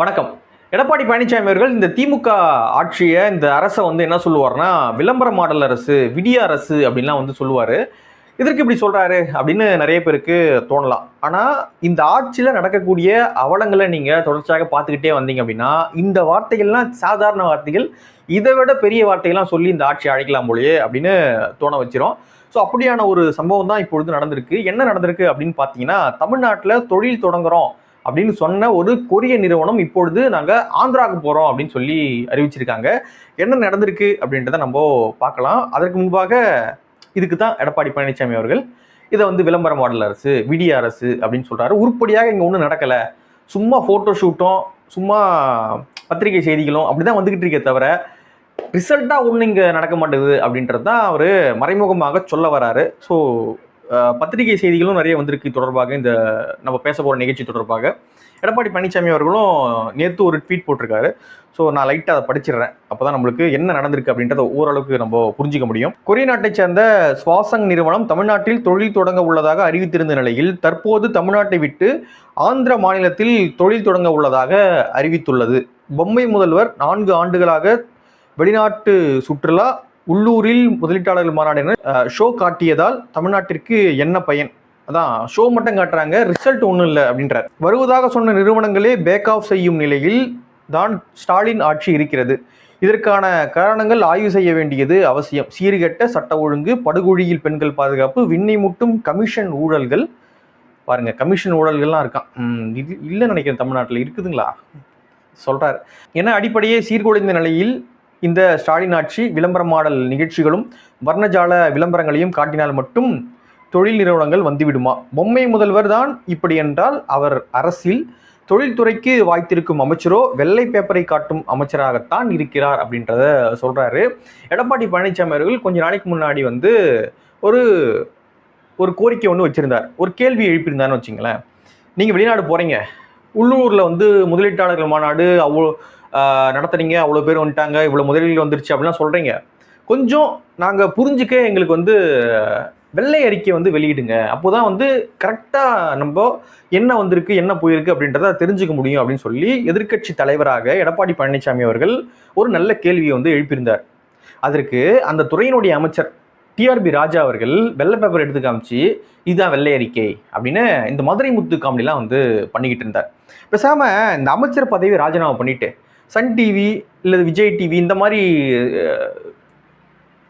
வணக்கம். எடப்பாடி பழனிசாமி அவர்கள் இந்த திமுக ஆட்சியை இந்த அரசை வந்து என்ன சொல்லுவார்னா விளம்பர மாடல் அரசு விடிய அரசு அப்படின்லாம் வந்து சொல்லுவார். இதற்கு இப்படி சொல்கிறாரு அப்படின்னு நிறைய பேருக்கு தோணலாம். ஆனால் இந்த ஆட்சியில் நடக்கக்கூடிய அவலங்களை நீங்கள் தொடர்ச்சியாக பார்த்துக்கிட்டே வந்தீங்க அப்படின்னா இந்த வார்த்தைகள்லாம் சாதாரண வார்த்தைகள் இதை விட பெரிய வார்த்தைகள்லாம் சொல்லி இந்த ஆட்சி அழைக்கலாம் போலயே அப்படின்னு தோண வச்சிரும். ஸோ அப்படியான ஒரு சம்பவம் தான் இப்பொழுது நடந்திருக்கு. என்ன நடந்திருக்கு அப்படின்னு பார்த்தீங்கன்னா தமிழ்நாட்டில் தொழில் தொடங்குறோம். அப்படின்னு சொன்ன ஒரு கொரிய நிறுவனம் இப்பொழுது நாங்கள் ஆந்திராவுக்கு போகிறோம் அப்படின்னு சொல்லி அறிவிச்சிருக்காங்க. என்ன நடந்திருக்கு அப்படின்றத நம்ம பார்க்கலாம். அதற்கு முன்பாக இதுக்கு தான் எடப்பாடி பழனிசாமி அவர்கள் இதை வந்து விளம்பர மாடல் அரசு விடிய அரசு அப்படின்னு சொல்கிறாரு உருப்படியாக இங்கே ஒன்றும் நடக்கலை. சும்மா ஃபோட்டோ ஷூட்டும் சும்மா பத்திரிகை செய்திகளும் அப்படி தான் வந்துக்கிட்டு இருக்கே தவிர ரிசல்ட்டாக ஒன்றும் இங்கே நடக்க மாட்டேங்குது அப்படின்றது தான் அவர் மறைமுகமாக சொல்ல வராரு. ஸோ பத்திரிகை செய்திகளும் நிறைய வந்திருக்கு தொடர்பாக இந்த நம்ம பேச போகிற நிகழ்ச்சி தொடர்பாக. எடப்பாடி பழனிசாமி அவர்களும் நேற்று ஒரு ட்வீட் போட்டிருக்காரு. ஸோ நான் லைட்டாக அதை படிச்சிடுறேன். அப்போ தான் நம்மளுக்கு என்ன நடந்திருக்கு அப்படின்றத ஓரளவுக்கு நம்ம புரிஞ்சிக்க முடியும். கொரிய நாட்டைச் சேர்ந்த ஸ்வாசங் நிறுவனம் தமிழ்நாட்டில் தொழில் தொடங்க உள்ளதாக அறிவித்திருந்த நிலையில் தற்போது தமிழ்நாட்டை விட்டு ஆந்திர மாநிலத்தில் தொழில் தொடங்க உள்ளதாக அறிவித்துள்ளது. பொம்மை முதல்வர் நான்கு ஆண்டுகளாக வெளிநாட்டு சுற்றுலா உள்ளூரில் முதலீட்டாளர்கள் மாநாடு ஷோ காட்டியதால் தமிழ்நாட்டிற்கு என்ன பயன்? அதான் ஷோ மட்டும் காட்டுறாங்க ரிசல்ட் ஒன்றும் இல்லை அப்படின்றார். வருவதாக சொன்ன நிறுவனங்களே பேக் ஆஃப் செய்யும் நிலையில் தான் ஸ்டாலின் ஆட்சி இருக்கிறது. இதற்கான காரணங்கள் ஆய்வு செய்ய வேண்டியது அவசியம். சீர்கெட்ட சட்ட ஒழுங்கு படுகொழியில் பெண்கள் பாதுகாப்பு விண்ணை முட்டும் கமிஷன் ஊழல்கள். பாருங்க கமிஷன் ஊழல்கள்லாம் இருக்கான். இது இல்லைன்னு நினைக்கிறேன் தமிழ்நாட்டில். இருக்குதுங்களா? சொல்கிறார் ஏன்னா அடிப்படையே சீர்குலைந்த நிலையில் இந்த ஸ்டாலின் ஆட்சி விளம்பர மாடல் நிகழ்ச்சிகளும் வர்ணஜால விளம்பரங்களையும் காட்டினால் மட்டும் தொழில் நிறுவனங்கள் வந்துவிடுமா? பொம்மை முதல்வர் தான் இப்படி என்றால் அவர் அரசில் தொழில்துறைக்கு வாய்த்திருக்கும் அமைச்சரோ வெள்ளை பேப்பரை காட்டும் அமைச்சராகத்தான் இருக்கிறார் அப்படின்றத சொல்கிறாரு எடப்பாடி பழனிசாமி அவர்கள் கொஞ்ச நாளைக்கு முன்னாடி வந்து ஒரு ஒரு கோரிக்கை ஒன்று வச்சிருந்தார். ஒரு கேள்வி எழுப்பியிருந்தார்னு வச்சுங்களேன். நீங்கள் வெளிநாடு போகிறீங்க உள்ளூரில் வந்து முதலீட்டாளர்கள் மாநாடு அவ்வளோ நடத்துனீங்க அவ்வளோ பேர் வந்துட்டாங்க இவ்வளோ முதலீடு வந்துருச்சு அப்படிலாம் சொல்கிறீங்க கொஞ்சம் நாங்கள் புரிஞ்சுக்க எங்களுக்கு வந்து வெள்ளை அறிக்கை வந்து வெளியிடுங்க. அப்போ தான் வந்து கரெக்டாக நம்ம என்ன வந்திருக்கு என்ன போயிருக்கு அப்படின்றத தெரிஞ்சுக்க முடியும் அப்படின்னு சொல்லி எதிர்க்கட்சி தலைவராக எடப்பாடி பழனிசாமி அவர்கள் ஒரு நல்ல கேள்வியை வந்து எழுப்பியிருந்தார். அதற்கு அந்த துறையினுடைய அமைச்சர் டிஆர்பி ராஜா அவர்கள் வெள்ளை பேப்பர் எடுத்து காமிச்சு இதுதான் வெள்ளை அறிக்கை அப்படின்னு இந்த மதுரை முத்து காமெடிலாம் வந்து பண்ணிக்கிட்டு இருந்தார். பேசாமல் இந்த அமைச்சர் பதவி ராஜினாமா பண்ணிட்டு சன் டிவி இல்லை விஜய் டிவி இந்த மாதிரி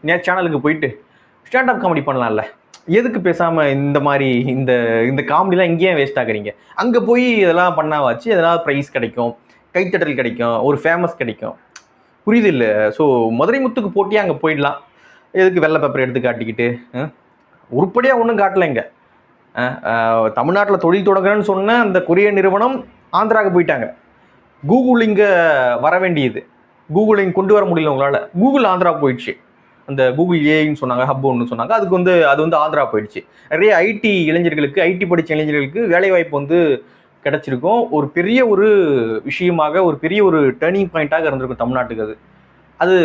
நே சேனலுக்கு போயிட்டு ஸ்டாண்டப் காமெடி பண்ணலாம்ல. எதுக்கு பேசாமல் இந்த மாதிரி இந்த இந்த காமெடிலாம் இங்கேயே வேஸ்ட் ஆகுறீங்க? அங்கே போய் இதெல்லாம் பண்ணாவாச்சு இதெல்லாம் ப்ரைஸ் கிடைக்கும் கைத்தட்டல் கிடைக்கும் ஒரு ஃபேமஸ் கிடைக்கும். புரியுது இல்லை? ஸோ மதுரை முத்துக்கு போட்டியே அங்கே போயிடலாம். எதுக்கு வெள்ளை பேப்பர் எடுத்து காட்டிக்கிட்டு உருப்படியாக ஒன்றும் காட்டலைங்க தமிழ்நாட்டில் தொழில் தொடங்குறேன்னு சொன்ன அந்த கொரிய நிறுவனம் ஆந்திராவுக்கு போயிட்டாங்க. கூகுள் இங்கே வர வேண்டியது கூகுள் இங்கே கொண்டு வர முடியல உங்களால். கூகுள் ஆந்திரா போயிடுச்சு. அந்த கூகுள் ஏன்னு சொன்னாங்க ஹப் ஒன்று சொன்னாங்க. அதுக்கு வந்து அது வந்து ஆந்திரா போயிடுச்சு. நிறைய ஐடி இளைஞர்களுக்கு ஐடி படித்த இளைஞர்களுக்கு வேலைவாய்ப்பு வந்து கிடைச்சிருக்கும். ஒரு பெரிய ஒரு விஷயமாக ஒரு பெரிய ஒரு டேர்னிங் பாயிண்ட்டாக இருந்திருக்கும் தமிழ்நாட்டுக்கு அது. அது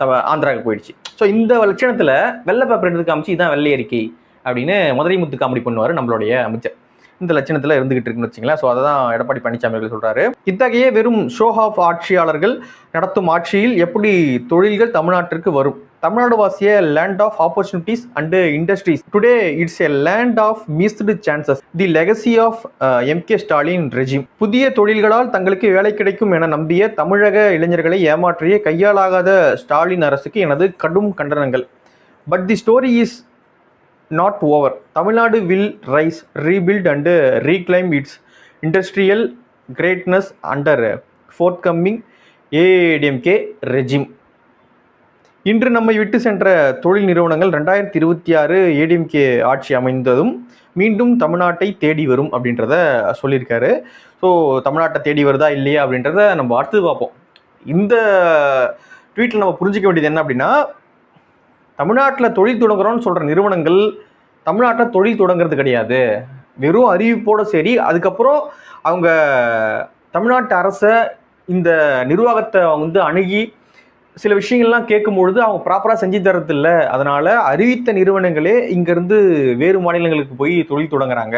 தவ ஆந்திராவுக்கு போயிடுச்சு. ஸோ இந்த லட்சணத்தில் வெள்ளை பேப்பர் எடுத்து காமிச்சு இதான் வெள்ளை அறிக்கை அப்படின்னு மதுரை முத்து காமெடி பண்ணுவார் நம்மளுடைய அமைச்சர். இந்த லட்சணத்தில் இருந்துகிட்டு இருக்குன்னு வச்சுங்களேன். ஸோ அதை தான் எடப்பாடி பழனிசாமி அவர்கள் சொல்கிறாரு இத்தகைய வெறும் ஷோ ஆஃப் ஆட்சியாளர்கள் நடத்தும் ஆட்சியில் எப்படி தொழில்கள் தமிழ்நாட்டிற்கு வரும்? Tamil Nadu was a land of opportunities and industries today it's a land of missed chances the legacy of M K Stalin regime புதிய தொழில்களால் தங்களுக்கு வேலை கிடைக்கும் என நம்பிய தமிழக இளைஞர்களை ஏமாற்றிய கையாலாகாத ஸ்டாலின் அரசுக்கு எனது கடும் கண்டனங்கள். But the story is not over Tamil Nadu will rise rebuild and reclaim its industrial greatness under forthcoming ADMK regime இன்று நம்மை விட்டு சென்ற தொழில் நிறுவனங்கள் ரெண்டாயிரத்தி இருபத்தி ஆறு ஏடிஎம்கே ஆட்சி அமைந்ததும் மீண்டும் தமிழ்நாட்டை தேடி வரும் அப்படின்றத சொல்லியிருக்காரு. ஸோ தமிழ்நாட்டை தேடி வருதா இல்லையா அப்படின்றத நம்ம அடுத்து பார்ப்போம். இந்த ட்வீட்டில் நம்ம புரிஞ்சிக்க வேண்டியது என்ன அப்படின்னா தமிழ்நாட்டில் தொழில் தொடங்குறோம்னு சொல்கிற நிறுவனங்கள் தமிழ்நாட்டில் தொழில் தொடங்குறது கிடையாது. வெறும் அறிவிப்போட சரி அதுக்கப்புறம் அவங்க தமிழ்நாட்டு அரசை இந்த நிர்வாகத்தை வந்து அணுகி சில விஷயங்கள்லாம் கேட்கும்பொழுது அவங்க ப்ராப்பராக செஞ்சு தரதில்ல அதனால் அறிவித்த நிறுவனங்களே இங்கேருந்து வேறு மாநிலங்களுக்கு போய் தொழில் தொடங்குறாங்க.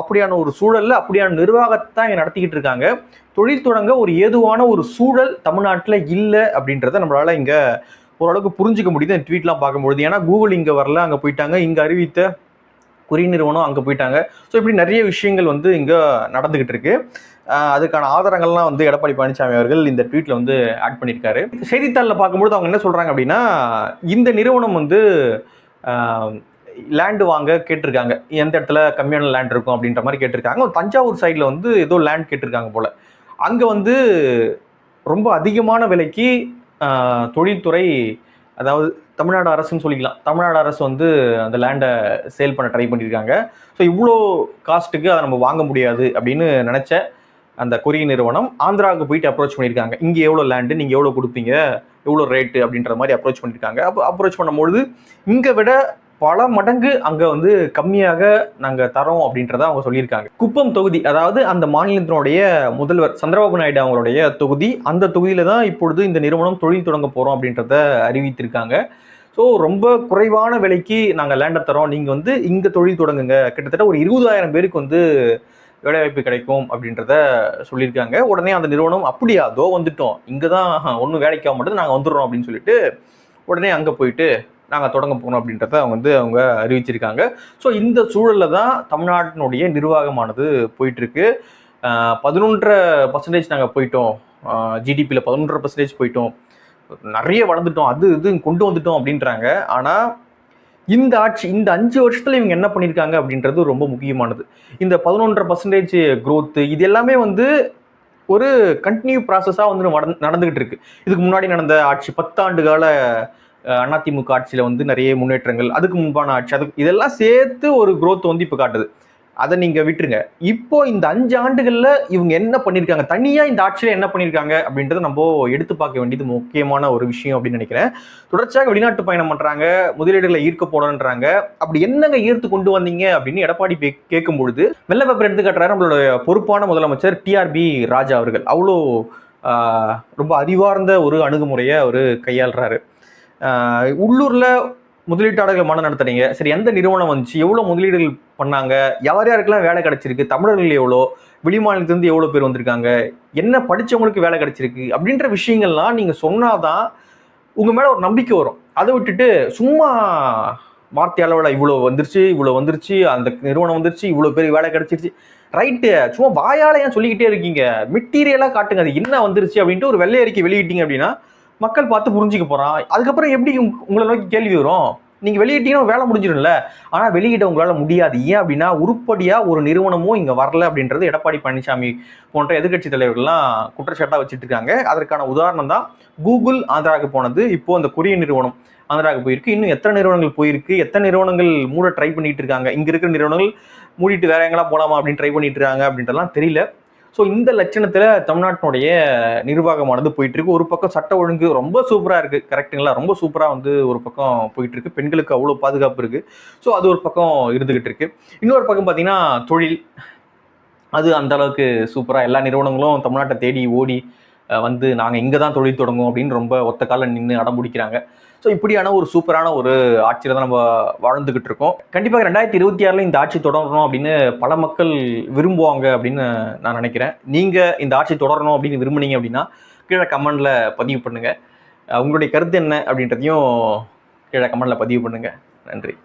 அப்படியான ஒரு சூழலில் அப்படியான நிர்வாகத்தை இங்கே நடத்திக்கிட்டு இருக்காங்க. தொழில் தொடங்க ஒரு ஏதுவான ஒரு சூழல் தமிழ்நாட்டில் இல்லை அப்படின்றத நம்மளால் இங்கே ஓரளவுக்கு புரிஞ்சிக்க முடியுது. அந்த ட்வீட்லாம் பார்க்கும்பொழுது. ஏன்னா கூகுள் இங்கே வரல அங்கே போயிட்டாங்க. இங்கே அறிவித்த குறி நிறுவனம் அங்கே போயிட்டாங்க. ஸோ இப்படி நிறைய விஷயங்கள் வந்து இங்கே நடந்துக்கிட்டு இருக்கு. அதுக்கான ஆதாரங்கள்லாம் வந்து எடப்பாடி பழனிசாமி அவர்கள் இந்த ட்வீட்டில் வந்து ஆட் பண்ணியிருக்காரு. செய்தித்தாளில் பார்க்கும்பொழுது அவங்க என்ன சொல்கிறாங்க அப்படின்னா இந்த நிறுவனம் வந்து லேண்டு வாங்க கேட்டிருக்காங்க. எந்த இடத்துல கம்மியான லேண்ட் இருக்கும் அப்படின்ற மாதிரி கேட்டிருக்காங்க. தஞ்சாவூர் சைடில் வந்து ஏதோ லேண்ட் கேட்டிருக்காங்க போல். அங்கே வந்து ரொம்ப அதிகமான விலைக்கு தொழில்துறை அதாவது தமிழ்நாடு அரசுன்னு சொல்லிக்கலாம். தமிழ்நாடு அரசு வந்து அந்த லேண்டை சேல் பண்ண ட்ரை பண்ணியிருக்காங்க ஸோ இவ்வளோ காஸ்ட்டுக்கு அதை நம்ம வாங்க முடியாது அப்படின்னு நினச்ச அந்த கொரிய நிறுவனம் ஆந்திராவுக்கு போயிட்டு அப்ரோச் பண்ணியிருக்காங்க இங்கே எவ்வளோ லேண்டு நீங்கள் எவ்வளோ கொடுப்பீங்க எவ்வளோ ரேட்டு அப்படின்ற மாதிரி அப்ரோச் பண்ணியிருக்காங்க அப்போ அப்ரோச் பண்ணும்பொழுது இங்கே விட பல மடங்கு அங்கே வந்து கம்மியாக நாங்கள் தரோம் அப்படின்றத அவங்க சொல்லியிருக்காங்க. குப்பம் தொகுதி அதாவது அந்த மாநிலத்தினுடைய முதல்வர் சந்திரபாபு நாயுடு அவங்களுடைய தொகுதி அந்த தொகுதியில தான் இப்பொழுது இந்த நிறுவனம் தொழில் தொடங்க போகிறோம் அப்படின்றத அறிவித்திருக்காங்க. ஸோ ரொம்ப குறைவான விலைக்கு நாங்கள் லேண்டை தரோம். நீங்கள் வந்து இங்கே தொழில் தொடங்குங்க. கிட்டத்தட்ட ஒரு இருபதாயிரம் பேருக்கு வந்து வேலைவாய்ப்பு கிடைக்கும் அப்படின்றத சொல்லியிருக்காங்க. உடனே அந்த நிறுவனம் அப்படியா அதோ வந்துட்டோம். இங்கே தான் ஒன்றும் வேலைக்கு ஆக மாட்டேது நாங்கள் வந்துடுறோம் அப்படின்னு சொல்லிட்டு உடனே அங்கே போயிட்டு நாங்கள் தொடங்க போகிறோம் அப்படின்றத அவங்க வந்து அவங்க அறிவிச்சிருக்காங்க. ஸோ இந்த சூழலில் தான் தமிழ்நாட்டினுடைய நிர்வாகமானது போயிட்டுருக்கு. பதினொன்றரை பர்சன்டேஜ் நாங்கள் போயிட்டோம். ஜிடிபியில் பதினொன்றரை பர்சன்டேஜ் போயிட்டோம். நிறைய வளர்ந்துட்டோம். அது இது கொண்டு வந்துட்டோம் அப்படின்றாங்க. ஆனால் இந்த ஆட்சி இந்த அஞ்சு வருஷத்தில் இவங்க என்ன பண்ணியிருக்காங்க அப்படின்றது ரொம்ப முக்கியமானது. இந்த பதினொன்றரை பர்சன்டேஜ் க்ரோத்து இது எல்லாமே வந்து ஒரு கண்டினியூ ப்ராசஸாக வந்து நடந்து- நடந்துகிட்டு இருக்கு இதுக்கு முன்னாடி நடந்த ஆட்சி பத்தாண்டு கால அதிமுக ஆட்சியில் வந்து நிறைய முன்னேற்றங்கள் அதுக்கு முன்பான ஆட்சி அதுக்கு இதெல்லாம் சேர்த்து ஒரு குரோத் வந்து இப்போ காட்டுது. அதை நீங்கள் விட்டுருங்க. இப்போ இந்த அஞ்சு ஆண்டுகளில் இவங்க என்ன பண்ணியிருக்காங்க தனியாக இந்த ஆட்சியில் என்ன பண்ணியிருக்காங்க அப்படின்றத நம்ம எடுத்து பார்க்க வேண்டியது முக்கியமான ஒரு விஷயம் அப்படின்னு நினைக்கிறேன். தொடர்ச்சியாக வெளிநாட்டு பயணம் பண்ணுறாங்க முதலீடுகளை ஈர்க்க போடன்றாங்க அப்படி என்னங்க ஈர்த்து கொண்டு வந்தீங்க? அப்படின்னு எடப்பாடி கேட்கும் பொழுது வெள்ள பேப்பர் எடுத்து காட்டுறாரு நம்மளுடைய பொறுப்பான முதலமைச்சர் டிஆர்பி ராஜா அவர்கள். அவ்வளோ ரொம்ப அறிவார்ந்த ஒரு அணுகுமுறையை அவர் கையாளுறாரு. உள்ளூரில் முதலீட்டாளர்கள் மனம் நடத்துறீங்க சரி எந்த நிறுவனம் வந்துச்சு? எவ்வளோ முதலீடுகள் பண்ணாங்க? யார் யாருக்கெல்லாம் வேலை கிடைச்சிருக்கு? தமிழர்கள் எவ்வளோ? வெளிமாநிலத்திலேருந்து எவ்வளோ பேர் வந்திருக்காங்க? என்ன படிச்சவங்களுக்கு வேலை கிடைச்சிருக்கு? அப்படின்ற விஷயங்கள்லாம் நீங்கள் சொன்னாதான் உங்கள் மேலே ஒரு நம்பிக்கை வரும். அதை விட்டுட்டு சும்மா வார்த்தை அளவில் இவ்வளோ வந்துருச்சு இவ்வளோ வந்துருச்சு அந்த நிறுவனம் வந்துருச்சு இவ்வளோ பேர் வேலை கிடைச்சிருச்சு. ரைட்டு. சும்மா வாயால் ஏன் சொல்லிக்கிட்டே இருக்கீங்க? மெட்டீரியலாக காட்டுங்க. அது என்ன வந்துருச்சு அப்படின்ட்டு ஒரு வெள்ளை அறிக்கை வெளியிட்டீங்க அப்படின்னா மக்கள் பார்த்து புரிஞ்சுக்க போகிறான் அதுக்கப்புறம் எப்படி உங்களை நோக்கி கேள்வி வரும்? நீங்கள் வெளியிட்டீங்கன்னா வேலை முடிஞ்சிடும்ல. ஆனால் வெளியிட உங்களால் முடியாது. ஏன் அப்படின்னா உருப்படியாக ஒரு நிறுவனமும் இங்கே வரல அப்படின்றது எடப்பாடி பழனிசாமி போன்ற எதிர்க்கட்சி தலைவர்கள்லாம் குற்றச்சாட்டாக வச்சுட்டு இருக்காங்க. அதற்கான உதாரணம் தான் கூகுள் ஆந்திராவுக்கு போனது. இப்போது அந்த கொரிய நிறுவனம் ஆந்திராவுக்கு போயிருக்கு. இன்னும் எத்தனை நிறுவனங்கள் போயிருக்கு? எத்தனை நிறுவனங்கள் மூட ட்ரை பண்ணிட்டு இருக்காங்க? இங்கே இருக்கிற நிறுவனங்கள் மூடிட்டு வேற எங்கெல்லாம் போகலாமா அப்படின்னு ட்ரை பண்ணிட்டு இருக்காங்க அப்படின்றலாம் தெரியல. ஸோ இந்த லட்சணத்தில் தமிழ்நாட்டினுடைய நிர்வாகமானது போயிட்டு இருக்கு ஒரு பக்கம் சட்ட ஒழுங்கு ரொம்ப சூப்பராக இருக்கு. கரெக்டுங்களா ரொம்ப சூப்பராக வந்து ஒரு பக்கம் போயிட்டு இருக்கு பெண்களுக்கு அவ்வளோ பாதுகாப்பு இருக்கு. ஸோ அது ஒரு பக்கம் இருந்துகிட்டு இருக்கு. இன்னொரு பக்கம் பார்த்தீங்கன்னா தொழில். அது அந்த அளவுக்கு சூப்பராக எல்லா நிறுவனங்களும் தமிழ்நாட்டை தேடி ஓடி வந்து நாங்கள் இங்கே தான் தொழில் தொடங்கும் அப்படின்னு ரொம்ப ஒத்த காலம் நின்று அடம் பிடிக்கிறாங்க. ஸோ இப்படியான ஒரு சூப்பரான ஒரு ஆட்சியில் தான் நம்ம வாழ்ந்துகிட்டு இருக்கோம். கண்டிப்பாக ரெண்டாயிரத்தி இருபத்தி ஆறில் இந்த ஆட்சி தொடரணும் அப்படின்னு பல மக்கள் விரும்புவாங்க அப்படின்னு நான் நினைக்கிறேன். நீங்கள் இந்த ஆட்சி தொடரணும் அப்படின்னு விரும்புனீங்க அப்படின்னா கீழே கமெண்டில் பதிவு பண்ணுங்கள் உங்களுடைய கருத்து என்ன அப்படின்றதையும் கீழே கமெண்டில் பதிவு பண்ணுங்கள் நன்றி.